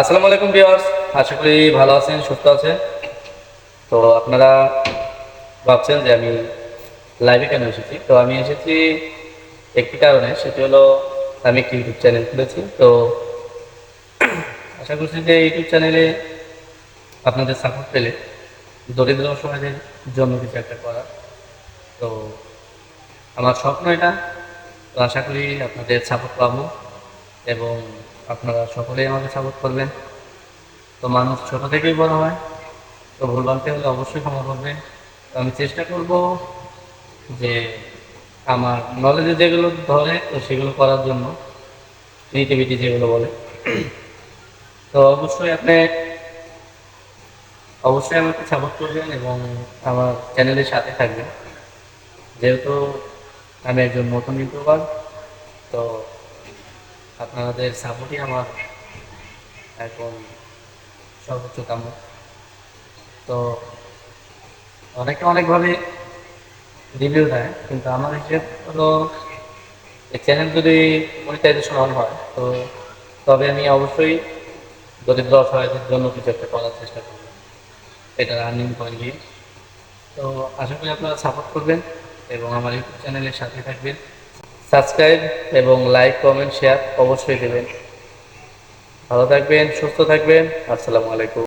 আসসালামু আলাইকুম ভিউয়ার্স, আশা করি ভালো আছেন, সুস্থ আছেন। তো আপনারা ভাবছেন যে আমি লাইভে কেন এসেছি? তো আমি এসেছি একটি কারণে, সেটি হলো আমি একটি ইউটিউব চ্যানেল খুলেছি। তো আশা করছি যে ইউটিউব চ্যানেলে আপনাদের সাপোর্ট পেলে দরিদ্র সমাজের জন্য কিছু একটা করা তো আমার স্বপ্ন এটা। তো আশা করি আপনাদের সাপোর্ট পাবো এবং আপনারা সকলেই আমাকে সাপোর্ট করবেন। তো মানুষ ছোট থেকেই বড় হয়, তো ভুল বানতে হলে অবশ্যই ক্ষমা করবেন। তো আমি চেষ্টা করব যে আমার নলেজে যেগুলো ধরে, তো সেগুলো করার জন্য ক্রিয়েটিভিটি যেগুলো বলে। তো অবশ্যই আপনি অবশ্যই আমাকে সাপোর্ট করবেন এবং আমার চ্যানেলের সাথে থাকবেন। যেহেতু আমি একজন নতুন ইউটিউবার তো আপনাদের সাপোর্টই আমার এখন সর্বোচ্চ কাম্য। তো অনেকে অনেকভাবে রিভিউ দেয়, কিন্তু আমার হিসেব হলো চ্যানেল যদি মনিটাইজেশন অন হয়, তো তবে আমি অবশ্যই দরিদ্র অসহায়দের জন্য কিছু একটা করার চেষ্টা করব। এটা রানিং পয়েন্ট দিয়ে। তো আশা করি আপনারা সাপোর্ট করবেন এবং আমার ইউটিউব চ্যানেলের সাথে থাকবেন। সাবস্ক্রাইব এবং লাইক কমেন্ট শেয়ার অবশ্যই দেবেন। ভালো থাকবেন সুস্থ থাকবেন। আসসালামু আলাইকুম।